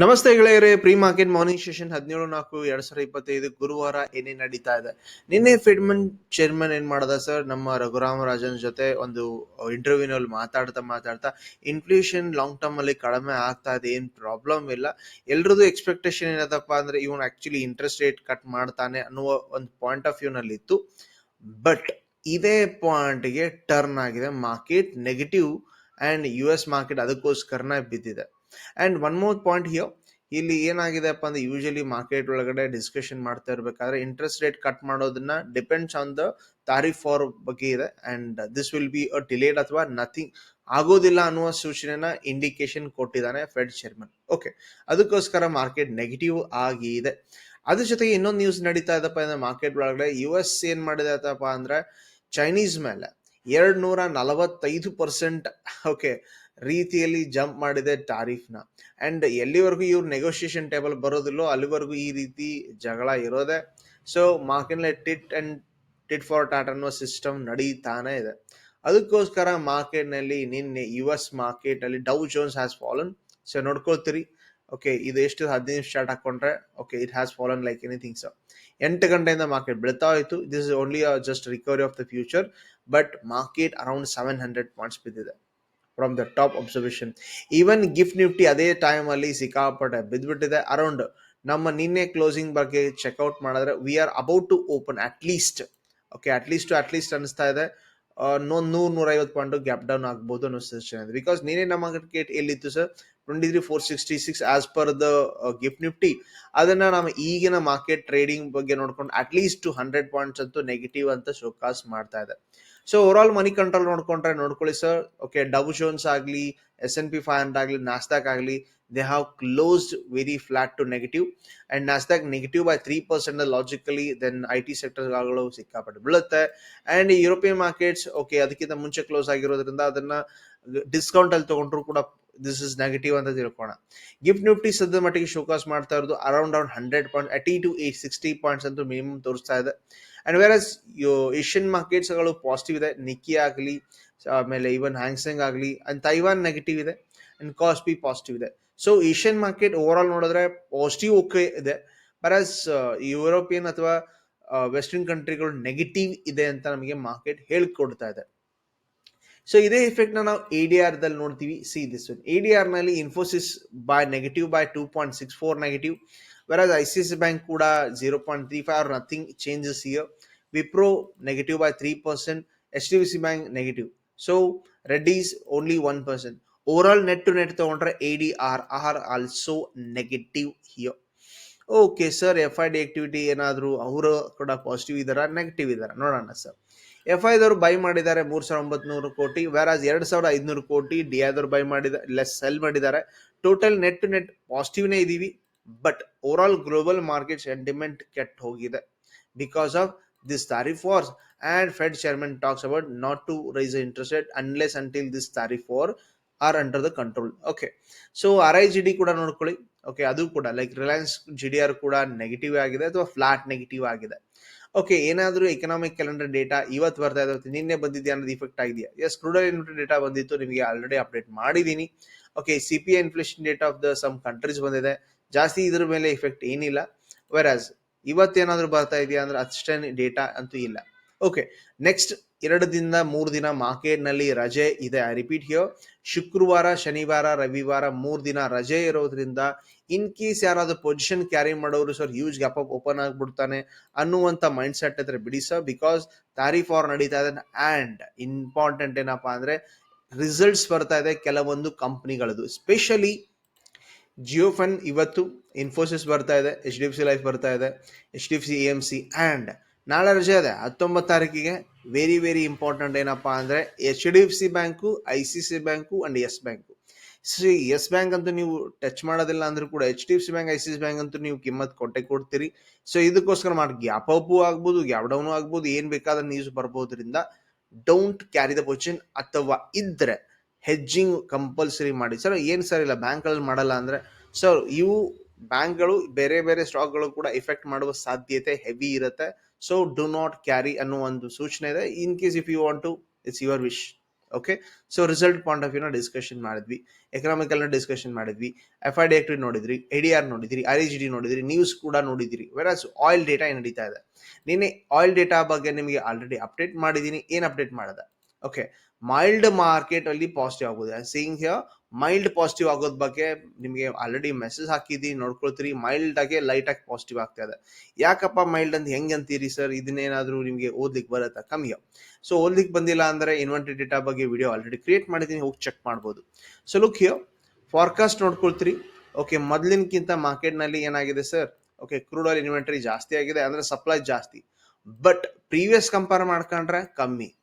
ನಮಸ್ತೆ ಗೆಳೆಯರೇ, pre market morning session ಹದಿನೇಳು ನಾಲ್ಕು, ಎರಡ್ ಸಾವಿರದ ಇಪ್ಪತ್ತೈದು ಗುರುವಾರ ಏನೇ ನಡೀತಾ ಇದೆ. ನಿನ್ನೆ ಫೆಡ್ಮನ್ ಚೇರ್ಮನ್ ಏನ್ ಮಾಡದ ಸರ್ ನಮ್ಮ ರಘುರಾಮ ರಾಜನ್ ಜೊತೆ ಒಂದು ಇಂಟರ್ವ್ಯೂನಲ್ಲಿ ಮಾತಾಡ್ತಾ ಮಾತಾಡ್ತಾ ಇನ್ಫ್ಲೇಷನ್ ಲಾಂಗ್ ಟರ್ಮ್ ಅಲ್ಲಿ ಕಡಿಮೆ ಆಗ್ತಾ ಇದೆ, ಏನ್ ಪ್ರಾಬ್ಲಮ್ ಇಲ್ಲ. ಎಲ್ರದ್ದು ಎಕ್ಸ್ಪೆಕ್ಟೇಷನ್ ಏನದಪ್ಪ ಅಂದ್ರೆ, ಇವನು ಆಕ್ಚುಲಿ ಇಂಟ್ರೆಸ್ಟ್ ರೇಟ್ ಕಟ್ ಮಾಡ್ತಾನೆ ಅನ್ನುವ ಒಂದು ಪಾಯಿಂಟ್ ಆಫ್ ವ್ಯೂ ನಲ್ಲಿ ಇತ್ತು ಬಟ್ ಇದೇ ಪಾಯಿಂಟ್ಗೆ ಟರ್ನ್ ಆಗಿದೆ. Market negative and U S market ಅದಕ್ಕೋಸ್ಕರನೇ ಬಿದ್ದಿದೆ. And one more point here ಇಲ್ಲಿ ಏನಾಗಿದೆಪ್ಪ ಅಂದ್ರೆ ಯೂಶಲಿ ಮಾರ್ಕೆಟ್ ಒಳಗಡೆ ಡಿಸ್ಕಷನ್ ಮಾಡ್ತಾ ಇರಬೇಕಾದ್ರೆ ಇಂಟ್ರೆಸ್ಟ್ ರೇಟ್ ಕಟ್ ಮಾಡೋದನ್ನ depends on the tariff for ಬಗ್ಗೆ ಇದೆ. And this will be a delayed ಅಥವಾ ನಥಿಂಗ್ ಆಗೋದಿಲ್ಲ ಅನ್ನುವ ಸೂಚನೆನ ಇಂಡಿಕೇಶನ್ ಕೊಟ್ಟಿದ್ದಾನೆ ಫೆಡ್ ಚೇರ್ಮನ್ ಓಕೆ ಅದಕ್ಕೋಸ್ಕರ ಮಾರ್ಕೆಟ್ ನೆಗೆಟಿವ್ ಆಗಿದೆ ಅದ್ರ ಜೊತೆಗೆ ಇನ್ನೊಂದು ನ್ಯೂಸ್ ನಡೀತಾ ಇದಪ್ಪ ಅಂದ್ರೆ ಮಾರ್ಕೆಟ್ ಒಳಗಡೆ ಯು ಎಸ್ ಏನ್ ಮಾಡಿದೆ ಅಂದ್ರೆ ಚೈನೀಸ್ ಮೇಲೆ ಎರಡ್ ನೂರ ನಲವತ್ತೈದು ಪರ್ಸೆಂಟ್ ಓಕೆ ರೀತಿಯಲ್ಲಿ ಜಂಪ್ ಮಾಡಿದೆ ಟಾರಿಫ್ನ. ಆ್ಯಂಡ್ ಎಲ್ಲಿವರೆಗೂ ಇವ್ರು ನೆಗೋಷಿಯೇಷನ್ ಟೇಬಲ್ ಬರೋದಿಲ್ಲೋ ಅಲ್ಲಿವರೆಗೂ ಈ ರೀತಿ ಜಗಳ ಇರೋದೆ. So market tit and tit for tat ಅನ್ನೋ ಸಿಸ್ಟಮ್ ನಡೀತಾನೆ ಇದೆ. ಅದಕ್ಕೋಸ್ಕರ ಮಾರ್ಕೆಟ್ನಲ್ಲಿ ನಿನ್ನೆ ಯು ಎಸ್ ಮಾರ್ಕೆಟಲ್ಲಿ Dow Jones has fallen so ನೋಡ್ಕೊಳ್ತೀರಿ. Okay ಇದು ಎಷ್ಟು ಹದಿನೈದು ಸ್ಟಾರ್ಟ್ ಹಾಕೊಂಡ್ರೆ okay it has fallen like anything so ಎಂಟು ಗಂಟೆಯಿಂದ ಮಾರ್ಕೆಟ್ ಬೀಳ್ತಾ ಹೋಯ್ತು. This is only just recovery of the future but market around seven hundred points ಬಿದ್ದಿದೆ. From the top observation even gift nifty ಅದೇ ಟೈಮಲ್ಲಿ ಸಿಕ್ಕಾಪಟ್ಟೆ ಬಿದ್ದುಬಿಟ್ಟಿದೆ ಅರೌಂಡ್ ನಮ್ಮ ನಿನ್ನೆ ಕ್ಲೋಸಿಂಗ್ ಬಗ್ಗೆ ಚೆಕ್ಔಟ್ ಮಾಡಿದ್ರೆ we are about to open at least okay at least at least ಅನಿಸ್ತಾ ಇದೆ ನೂರ್ ನೂರ ನೂರೈವತ್ತು ಪಾಯಿಂಟ್ ಗ್ಯಾಪ್ ಡೌನ್ ಆಗ್ಬೋದು ಅನ್ನೋ ಸಜೆಷನ್ ಇದೆ ಬಿಕಾಸ್ ನೀನೇ ನಮ್ಮ market ಎಲ್ಲಿತ್ತು sir twenty three four sixty six as per the gift nifty ಅದನ್ನ ನಾವು ಈಗಿನ ಮಾರ್ಕೆಟ್ ಟ್ರೇಡಿಂಗ್ ಬಗ್ಗೆ ನೋಡ್ಕೊಂಡು ಅಟ್ ಲೀಸ್ಟ್ ಹಂಡ್ರೆಡ್ ಪಾಯಿಂಟ್ಸ್ ಅಂತೂ ನೆಗೆಟಿವ್ ಅಂತ ಶೋಕಾಸ್ ಮಾಡ್ತಾ ಇದೆ. So over all money control ನೋಡ್ಕೊಂಡ್ರೆ ನೋಡ್ಕೊಳ್ಳಿ ಸರ್ ಓಕೆ ಡಬ್ ಶೋನ್ಸ್ ಆಗಲಿ S and P five hundred ಆಗಲಿ ನಾಸ್ದಾಕ್ ಆಗಲಿ they have closed very flat to negative and Nasdaq negative by three percent logically then I T ಸೆಕ್ಟರ್ಗಳು ಸಿಕ್ಕಾಪಟ್ಟೆ ಬೀಳುತ್ತೆ. And European markets okay ಅದಕ್ಕಿಂತ ಮುಂಚೆ close ಆಗಿರೋದ್ರಿಂದ ಅದನ್ನ discount ಅಲ್ಲಿ ತಗೊಂಡ್ರು ಕೂಡ ದಿಸ್ ಇಸ್ ನೆಗೆಟಿವ್ ಅಂತ ತಿಳ್ಕೋಣ ಗಿಫ್ಟ್ ನಿಫ್ಟಿ ಸದ್ಯ ಮಟ್ಟಿಗೆ ಶೋಕಾಸ್ ಮಾಡ್ತಾ ಇರೋದು around around hundred point eighty two eight sixty points ಅಂತೂ ಮಿನಿಮಮ್ ತೋರಿಸ್ತಾ ಇದೆ. ಅಂಡ್ ವೇರ್ ಎಸ್ ಏಷ್ಯನ್ ಮಾರ್ಕೆಟ್ಸ್ಗಳು ಪಾಸಿಟಿವ್ ಇದೆ ನಿಕ್ಕಿ ಆಗಲಿ, ಆಮೇಲೆ ಈವನ್ ಹ್ಯಾಂಗ್ಸಂಗ್ ಆಗಲಿ ಅಂಡ್ ತೈವಾನ್ ನೆಗೆಟಿವ್ ಇದೆ ಅಂಡ್ ಬಿ ಪಾಸಿಟಿವ್ ಇದೆ. So Asian market over all ನೋಡಿದ್ರೆ ಪಾಸಿಟಿವ್ ಓಕೆ ಇದೆ. ಬರಸ್ ಯುರೋಪಿಯನ್ ಅಥವಾ ವೆಸ್ಟರ್ನ್ ಕಂಟ್ರಿಗಳು ನೆಗೆಟಿವ್ ಇದೆ ಅಂತ ನಮಗೆ ಮಾರ್ಕೆಟ್ ಹೇಳ್ಕೊಡ್ತಾ ಇದೆ. ಸೊ ಇದೇ ಎಫೆಕ್ಟ್ ನಾವು ಎ ಡಿ ಆರ್ ದಲ್ಲಿ ನೋಡ್ತೀವಿ see this one A D ಆರ್ನಲ್ಲಿ Infosys by negative by two point six four negative whereas ICICI Bank kuda 0.35 or nothing changes here. Wipro negative by 3%, HDFC Bank negative. So Reddy's only 1%. Overall net to net ತಗೊಂಡ್ರೆ ADR are also negative here. Okay sir F I D activity ಏನಾದರೂ ಅವರು ಕೂಡ positive ಇದಾರ negative ಇದಾರ ನೋಡೋಣ sir F ಐದವರು by ಮಾಡಿದ್ದಾರೆ ಮೂರ್ ಸಾವಿರ ಒಂಬತ್ನೂರು ಕೋಟಿ ವ್ಯಾರಾಸ್ ಎರಡ್ ಸಾವಿರದ ಐದುನೂರು ಕೋಟಿ ಡಿ ಐದವ್ರು ಬೈ ಮಾಡಿದ ಲೆಸ್ ಸೆಲ್ ಮಾಡಿದ್ದಾರೆ. ಟೋಟಲ್ ನೆಟ್ ಟು ನೆಟ್ ಪಾಸಿಟಿವ್ನೇ ಇದೀವಿ but over all global market sentiment ಕೆಟ್ಟ ಹೋಗಿದೆ because of this tariff wars and Fed chairman talks about not to raise interest unless until this tariff war are under the control okay so R I G D ಕೂಡ ನೋಡ್ಕೊಳ್ಳಿ. Okay ಅದು ಕೂಡ like Reliance G D R ಕೂಡ negative ಆಗಿದೆ ಅಥವಾ flat negative ಆಗಿದೆ. Okay ಏನಾದರೂ economic calendar data ಇವತ್ತು ಬರ್ತಾ ಇದೆ ನಿನ್ನೆ ಬಂದಿದೆಯಾ ಅನ್ನೋದು ಇಫೆಕ್ಟ್ ಆಗಿದೆಯಾ ಎಸ್ ಕ್ರೂಡಲ್ ಇನ್ಫ್ಲೇಷನ್ ಡೇಟಾ ಬಂದಿತ್ತು, ನಿಮಗೆ ಆಲ್ರೆಡಿ ಅಪ್ಡೇಟ್ ಮಾಡಿದ್ದೀನಿ. Okay C P inflation date of the some countries ಬಂದಿದೆ. ಜಾಸ್ತಿ ಇದ್ರ ಮೇಲೆ ಇಫೆಕ್ಟ್ ಏನಿಲ್ಲ. ವೆರಾಸ್ ಇವತ್ತೇನಾದ್ರೂ ಬರ್ತಾ ಇದೆಯಾ ಅಂದ್ರೆ ಅಷ್ಟೇ ಡೇಟಾ ಅಂತೂ ಇಲ್ಲ. ಓಕೆ ನೆಕ್ಸ್ಟ್ ಎರಡು ದಿನ, ಮೂರು ದಿನ ಮಾರ್ಕೆಟ್ನಲ್ಲಿ ರಜೆ ಇದೆ. ಐ ರಿಪೀಟ್ ಹಿಯರ್ ಶುಕ್ರವಾರ, ಶನಿವಾರ, ರವಿವಾರ ಮೂರು ದಿನ ರಜೆ ಇರೋದ್ರಿಂದ ಇನ್ ಕೇಸ್ ಯಾರಾದರೂ ಪೊಸಿಷನ್ ಕ್ಯಾರಿ ಮಾಡೋರು sir huge gap up open ಆಗಿಬಿಡ್ತಾನೆ ಅನ್ನುವಂಥ ಮೈಂಡ್ ಸೆಟ್ ಹತ್ರ ಬಿಡಿ ಸರ್ ಬಿಕಾಸ್ ತಾರೀಫ್ ಅವ್ರು ನಡೀತಾ ಇದೆ. ಆ್ಯಂಡ್ ಇಂಪಾರ್ಟೆಂಟ್ ಏನಪ್ಪಾ ಅಂದರೆ ರಿಸಲ್ಟ್ಸ್ ಬರ್ತಾ ಇದೆ ಕೆಲವೊಂದು ಕಂಪ್ನಿಗಳದು ಸ್ಪೆಷಲಿ ಜಿಯೋಫನ್ ಇವತ್ತು ಇನ್ಫೋಸಿಸ್ ಬರ್ತಾ ಇದೆ H D F C life ಬರ್ತಾ ಇದೆ H D F C M C and ನಾಳೆ ರಜೆ ಇದೆ, ಹತ್ತೊಂಬತ್ತು ತಾರೀಕಿಗೆ ವೆರಿ ವೆರಿ ಇಂಪಾರ್ಟೆಂಟ್ ಏನಪ್ಪಾ ಅಂದ್ರೆ H D F C bank I C C bank and S bank C S bank ಅಂತೂ ನೀವು ಟಚ್ ಮಾಡೋದಿಲ್ಲ ಅಂದ್ರೂ ಕೂಡ H D F C bank I C C bank ಅಂತೂ ನೀವು ಕಿಮ್ಮತ್ ಕೊಟ್ಟೆ ಕೊಡ್ತೀರಿ. ಸೊ ಇದಕ್ಕೋಸ್ಕರ ಮಾಡಿ ಗ್ಯಾಪ್ ಅಪ್ ಆಗ್ಬೋದು ಗ್ಯಾಪ್ ಡೌನ್ ಆಗ್ಬೋದು, ಏನು ಬೇಕಾದ್ರೆ ನ್ಯೂಸ್ ಬರ್ಬೋದ್ರಿಂದ ಡೌಂಟ್ ಕ್ಯಾರಿ ದ ಪೊಸಿಷನ್ ಅಥವಾ ಇದ್ರೆ ಹೆಜ್ಜಿಂಗ್ ಕಂಪಲ್ಸರಿ ಮಾಡಿ. ಸರ್ ಏನು ಸರ್ ಇಲ್ಲ? ಬ್ಯಾಂಕ್ಗಳಲ್ಲಿ ಮಾಡಲ್ಲ ಅಂದ್ರೆ ಸರ್ ಇವು ಬ್ಯಾಂಕ್ಗಳು ಬೇರೆ ಬೇರೆ ಸ್ಟಾಕ್ಗಳು ಕೂಡ ಇಫೆಕ್ಟ್ ಮಾಡುವ ಸಾಧ್ಯತೆ ಹೆವಿ ಇರುತ್ತೆ. ಸೊ ಡು ನಾಟ್ ಕ್ಯಾರಿ ಅನ್ನೋ ಒಂದು ಸೂಚನೆ ಇದೆ. In case if you want to it's your wish okay so result point of ವ್ಯೂನ discussion ಮಾಡಿದ್ವಿ. ಎಕನಾಮಿಕಲ್ ಡಿಸ್ಕಷನ್ ಮಾಡಿದ್ವಿ. ಎಫ್ ಐ ಡಿ ಆಕ್ಟಿವ್ ನೋಡಿದ್ರಿ. ಎ ಡಿ ಆರ್ ನೋಡಿದ್ರಿ. ಐ ಜಿ ಡಿ ನೋಡಿದ್ರಿ. News ಕೂಡ ನೋಡಿದಿರಿ. ವೆರಾಸ್ ಆಯಿಲ್ ಡೇಟಾ ಏನು ನಡೀತಾ ಇದೆ? ನಿನ್ನೆ ಆಯಿಲ್ ಡೇಟಾ ಬಗ್ಗೆ ನಿಮಗೆ ಆಲ್ರೆಡಿ ಅಪ್ಡೇಟ್ ಮಾಡಿದ್ದೀನಿ. ಏನು ಅಪ್ಡೇಟ್ ಮಾಡಿದೆ? ಓಕೆ ಮೈಲ್ಡ್ ಮಾರ್ಕೆಟ್ ಅಲ್ಲಿ ಪಾಸಿಟಿವ್ ಆಗೋದು. ಸೀಯಿಂಗ್ ಹಿಯರ್ ಮೈಲ್ಡ್ ಪಾಸಿಟಿವ್ ಆಗೋದ್ ಬಗ್ಗೆ ನಿಮಗೆ ಆಲ್ರೆಡಿ ಮೆಸೇಜ್ ಹಾಕಿದ್ದೀನಿ ನೋಡ್ಕೊಳ್ತೀರಿ. ಮೈಲ್ಡ್ ಆಗಿ ಲೈಟ್ ಆಗಿ ಪಾಸಿಟಿವ್ ಆಗ್ತಾ ಇದೆ. ಯಾಕಪ್ಪ ಮೈಲ್ಡ್ ಅಂತ ಹೆಂಗ್ ಅಂತೀರಿ ಸರ್ ಇದನ್ನೇನಾದ್ರೂ ನಿಮಗೆ ಓದ್ಲಿಕ್ಕೆ ಬರುತ್ತಾ? ಕಮ್ಮಿ ಸೊ ಓದ್ಲಿಕ್ಕೆ ಬಂದಿಲ್ಲ ಅಂದ್ರೆ ಇನ್ವೆಂಟರಿ ಡೇಟಾ ಬಗ್ಗೆ ವಿಡಿಯೋ ಆಲ್ರೆಡಿ ಕ್ರಿಯೇಟ್ ಮಾಡಿದ್ದೀನಿ ಹೋಗಿ ಚೆಕ್ ಮಾಡ್ಬೋದು. ಸೊ ಲುಕ್ ಹಿಯರ್ ಫಾರ್ಕಾಸ್ಟ್ ನೋಡ್ಕೊಳ್ತೀರಿ. ಓಕೆ ಮೊದ್ಲಿನ್ಕಿಂತ ಮಾರ್ಕೆಟ್ನಲ್ಲಿ ಏನಾಗಿದೆ sir okay crude oil inventory ಜಾಸ್ತಿ ಆಗಿದೆ ಅಂದ್ರೆ ಸಪ್ಲೈ ಜಾಸ್ತಿ. ಬಟ್ ಪ್ರೀವಿಯಸ್ ಕಂಪೇರ್ ಮಾಡ್ಕೊಂಡ್ರೆ ಕಮ್ಮಿ.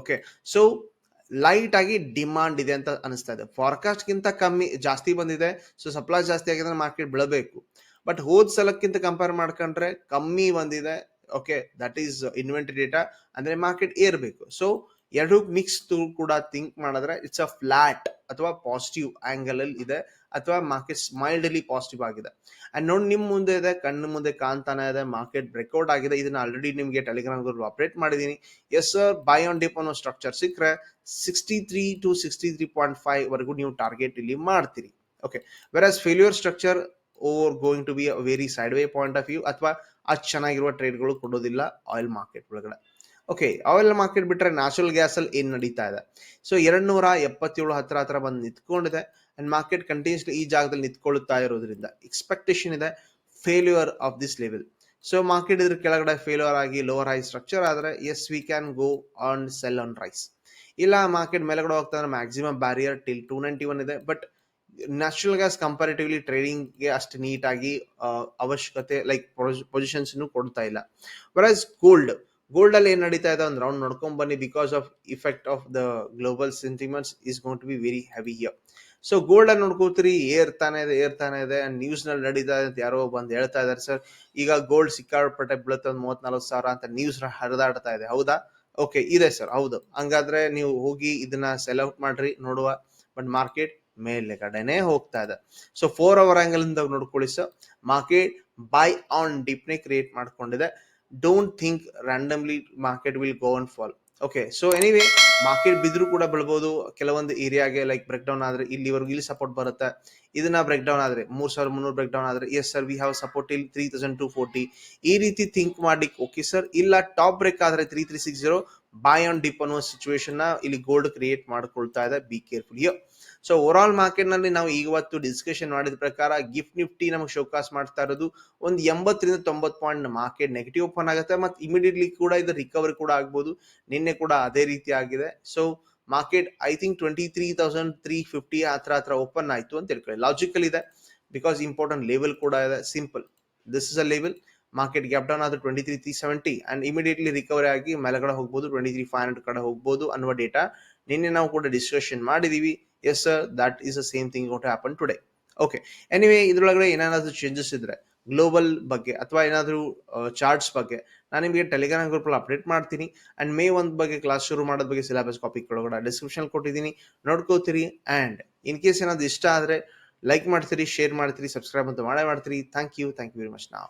ಓಕೆ ಸೊ ಲೈಟ್ ಆಗಿ ಡಿಮಾಂಡ್ ಇದೆ ಅಂತ ಅನಿಸ್ತಾ ಇದೆ. ಫಾರ್ಕಾಸ್ಟ್ ಗಿಂತ ಕಮ್ಮಿ ಜಾಸ್ತಿ ಬಂದಿದೆ ಸೊ ಸಪ್ಲೈ ಜಾಸ್ತಿ ಆಗಿದೆ ಮಾರ್ಕೆಟ್ ಬೆಳಬೇಕು. ಬಟ್ ಹೋದ್ ಸಲಕ್ಕಿಂತ ಕಂಪೇರ್ ಮಾಡ್ಕೊಂಡ್ರೆ ಕಮ್ಮಿ ಬಂದಿದೆ okay that is inventory data ಅಂದ್ರೆ ಮಾರ್ಕೆಟ್ ಏರ್ಬೇಕು. ಸೊ ಎರಡು ಮಿಕ್ಸ್ ಕೂಡ ಥಿಂಕ್ ಮಾಡಿದ್ರೆ ಇಟ್ಸ್ ಅ ಫ್ಲಾಟ್ ಅಥವಾ ಪಾಸಿಟಿವ್ ಆಂಗಲ್ ಅಲ್ಲಿ ಇದೆ ಅಥವಾ ಮಾರ್ಕೆಟ್ ಮೈಲ್ಡ್ಲಿ ಪಾಸಿಟಿವ್ ಆಗಿದೆ. ಅಂಡ್ ನೋಡಿ ನಿಮ್ ಮುಂದೆ ಇದೆ ಕಣ್ಣು ಮುಂದೆ ಕಾಣ್ತಾನೆ ಇದೆ ಮಾರ್ಕೆಟ್ ಬ್ರೇಕ್ಔಟ್ ಆಗಿದೆ. ಇದನ್ನ ಆಲ್ರೆಡಿ ನಿಮಗೆ ಟೆಲಿಗ್ರಾಮ್ ಗ್ರೂಪ್ ಅಪ್ಡೇಟ್ ಮಾಡಿದೀನಿ. Yes sir buy on dip ಅನ್ನೋ ಸ್ಟ್ರಕ್ಚರ್ ಸಿಕ್ಕರೆ sixty three to sixty three point five ವರೆಗೂ ನೀವು ಟಾರ್ಗೆಟ್ ಇಲ್ಲಿ ಮಾಡ್ತೀರಿ. Okay versus failure structure over going to be a very side way point of view ಅಥವಾ ಅಷ್ಟು ಚೆನ್ನಾಗಿರುವ ಟ್ರೇಡ್ಗಳು ಕೊಡೋದಿಲ್ಲ ಆಯಿಲ್ ಮಾರ್ಕೆಟ್ ಒಳಗಡೆ. ಓಕೆ ಆಯಿಲ್ ಮಾರ್ಕೆಟ್ ಬಿಟ್ರೆ ನ್ಯಾಚುರಲ್ ಗ್ಯಾಸ್ ಅಲ್ಲಿ ಏನ್ ನಡೀತಾ ಇದೆ? ಸೊ ಎರಡು ನೂರ ಎಪ್ಪತ್ತೇಳು ಹತ್ರ ಹತ್ರ ಬಂದು ನಿಂತ್ಕೊಂಡಿದೆ. ಅಂಡ್ ಮಾರ್ಕೆಟ್ ಕಂಟಿನ್ಯೂಸ್ಲಿ ಈ ಜಾಗದಲ್ಲಿ ನಿಂತ್ಕೊಳ್ಳುತ್ತಾ ಇರೋದ್ರಿಂದ ಎಕ್ಸ್ಪೆಕ್ಟೇಷನ್ ಇದೆ failure of this level so market ಇದ್ರ ಕೆಳಗಡೆ ಫೇಲ್ಯೂರ್ ಆಗಿ ಲೋವರ್ ಹೈ ಸ್ಟ್ರಕ್ಚರ್ ಆದ್ರೆ yes we can go on sell on rise ಇಲ್ಲ ಮಾರ್ಕೆಟ್ ಮೇಲೆಗಡೆ ಹೋಗ್ತಾ ಅಂದ್ರೆ maximum barrier till two ninety one ಇದೆ ಬಟ್ ನ್ಯಾಚುರಲ್ ಗ್ಯಾಸ್ ಕಂಪಾರಿಟಿವ್ಲಿ ಟ್ರೇಡಿಂಗ್ಗೆ ಅಷ್ಟು ನೀಟಾಗಿ ಅವಶ್ಯಕತೆ ಲೈಕ್ ಪೊಸಿಷನ್ಸ್ ಕೊಡ್ತಾ ಇಲ್ಲ. ವರಸ್ ಗೋಲ್ಡ್ ಗೋಲ್ಡ್ ಅಲ್ಲಿ ಏನ್ ನಡೀತಾ ಇದೆ ಒಂದು ರೌಂಡ್ ನೋಡ್ಕೊಂಡ್ ಬನ್ನಿ. Because of effect of the global sentiments is gonna to be very heavy year so gold ಅಲ್ಲಿ ನೋಡ್ಕೋತೀರಿ ಏರ್ತಾನೆ ಇದೆ ಏರ್ತಾನೆ ಇದೆ. ನ್ಯೂಸ್ನಲ್ಲಿ ನಡೀತಾ ಇದೆ ಅಂತ ಯಾರೋ ಬಂದು ಹೇಳ್ತಾ ಇದಾರೆ, ಸರ್, ಈಗ ಗೋಲ್ಡ್ ಸಿಕ್ಕಾಪಟ್ಟೆ ಬೀಳುತ್ತೆ ಒಂದು ಮೂವತ್ ನಲ್ವತ್ತು ಸಾವಿರ ಅಂತ ನ್ಯೂಸ್ ಹರಿದಾಡ್ತಾ ಇದೆ. ಹೌದಾ? ಓಕೆ ಇದೆ ಸರ್ ಹೌದು. ಹಂಗಾದ್ರೆ ನೀವು ಹೋಗಿ ಇದನ್ನ ಸೆಲ್ ಔಟ್ ಮಾಡ್ರಿ, ನೋಡುವ. ಬಟ್ ಮಾರ್ಕೆಟ್ ಮೇಲೆ ಕಡೆನೆ ಹೋಗ್ತಾ ಇದೆ. ಸೊ ಫೋರ್ ಅವರ್ ಆಂಗಲ್ ಇಂದ ನೋಡ್ಕೊಳ್ಳಿ ಸರ್ ಮಾರ್ಕೆಟ್ ಬೈ ಆನ್ ಡಿಪ್ನೆ ಕ್ರಿಯೇಟ್ ಮಾಡ್ಕೊಂಡಿದೆ. Don't think randomly market will go and fall okay so anyway market ಬಿದ್ರು ಕೂಡ ಬೀಳ್ಬೋದು. ಕೆಲವೊಂದು ಏರಿಯಾಗೆ ಲೈಕ್ ಬ್ರೇಕ್ ಡೌನ್ ಆದ್ರೆ ಇಲ್ಲಿವರೆಗೂ ಇಲ್ಲಿ ಸಪೋರ್ಟ್ ಬರುತ್ತೆ. ಇದನ್ನ ಬ್ರೇಕ್ ಡೌನ್ ಆದ್ರೆ ಮೂರ್ ಸಾವಿರ ಮುನ್ನೂರು ಬ್ರೇಕ್ ಡೌನ್ ಆದ್ರೆ yes sir we have support till three thousand two forty ಈ ರೀತಿ ಥಿಂಕ್ ಮಾಡ್ಲಿಕ್ಕೆ ಓಕೆ ಸರ್ ಇಲ್ಲ ಟಾಪ್ ಬ್ರೇಕ್ ಆದ್ರೆ three three six zero buy on dip ಅನ್ನೋ ಸಿಚುವೇಶನ್ ಇಲ್ಲಿ ಗೋಲ್ಡ್ ಕ್ರಿಯೇಟ್ ಮಾಡ್ಕೊಳ್ತಾ ಇದೆ. Be careful you so over all ಮಾರ್ಕೆಟ್ನಲ್ಲಿ ನಾವು ಇವತ್ತು ಡಿಸ್ಕಷನ್ ಮಾಡಿದ ಪ್ರಕಾರ ಗಿಫ್ಟ್ ನಿಫ್ಟಿ ನಮಗೆ ಶೋಕಾಸ್ ಮಾಡ್ತಾ ಇರೋದು ಒಂದು ಎಂಬತ್ತರಿಂದ ತೊಂಬತ್ ಪಾಯಿಂಟ್ ಮಾರ್ಕೆಟ್ ನೆಗೆಟಿವ್ ಓಪನ್ ಆಗುತ್ತೆ. ಮತ್ತೆ ಇಮಿಡಿಯೇಟ್ಲಿ ಕೂಡ ಇದು ರಿಕವರಿ ಕೂಡ ಆಗ್ಬೋದು. ನಿನ್ನೆ ಕೂಡ ಅದೇ ರೀತಿ ಆಗಿದೆ. So market I think twenty three thousand three fifty ಹತ್ರ ಹತ್ರ ಓಪನ್ ಆಯ್ತು ಅಂತ ತಿಳ್ಕೊಳ್ಳಿ. ಲಾಜಿಕಲ್ ಇದೆ. ಬಿಕಾಸ್ ಇಂಪಾರ್ಟೆಂಟ್ ಲೆವೆಲ್ ಕೂಡ ಇದೆ. Simple this is a level market gap down ಆದ್ರೆ twenty three three seventy and immediately recovery ಆಗಿ ಮೇಲೆಗಡೆ ಹೋಗ್ಬೋದು ಟ್ವೆಂಟಿ ತ್ರೀ ಫೈವ್ ಹಂಡ್ರೆಡ್ ಕಡೆ ಹೋಗ್ಬೋದು ಅನ್ನುವ ಡೇಟಾ ನಿನ್ನೆ ನಾವು ಕೂಡ ಡಿಸ್ಕಷನ್ ಮಾಡಿದೀವಿ. Yes sir that is the same thing got happen today okay anyway ಇದ್ರೊಳಗಡೆ ಏನಾದ್ರು ಚೇಂಜಸ್ ಇದ್ರೆ ಗ್ಲೋಬಲ್ ಬಗ್ಗೆ ಅಥವಾ ಏನಾದರೂ ಚಾರ್ಟ್ಸ್ ಬಗ್ಗೆ ನಾನು ನಿಮಗೆ ಟೆಲಿಗ್ರಾಮ್ ಗ್ರೂಪ್ ಅಪ್ಡೇಟ್ ಮಾಡ್ತೀನಿ. ಅಂಡ್ ಮೇ ಒಂದು ಬಗ್ಗೆ ಕ್ಲಾಸ್ ಶುರು ಮಾಡೋದ್ ಬಗ್ಗೆ ಸಿಲೆಬಸ್ ಕಾಪಿ ಕೊಡೋಣ ಡಿಸ್ಕ್ರಿಪ್ಷನ್ ಕೊಟ್ಟಿದ್ದೀನಿ. ನೋಡ್ಕೋತೀರಿ ಅಂಡ್ ಇನ್ ಕೇಸ್ ಏನಾದ್ರು ಇಷ್ಟ ಆದ್ರೆ ಲೈಕ್ ಮಾಡ್ತೀರಿ ಶೇರ್ ಮಾಡ್ತೀರಿ ಸಬ್ಸ್ಕ್ರೈಬ್ ಅಂತ ಮಾಡೇ ಮಾಡ್ತೀರಿ. Thank you thank you very much ನಾವು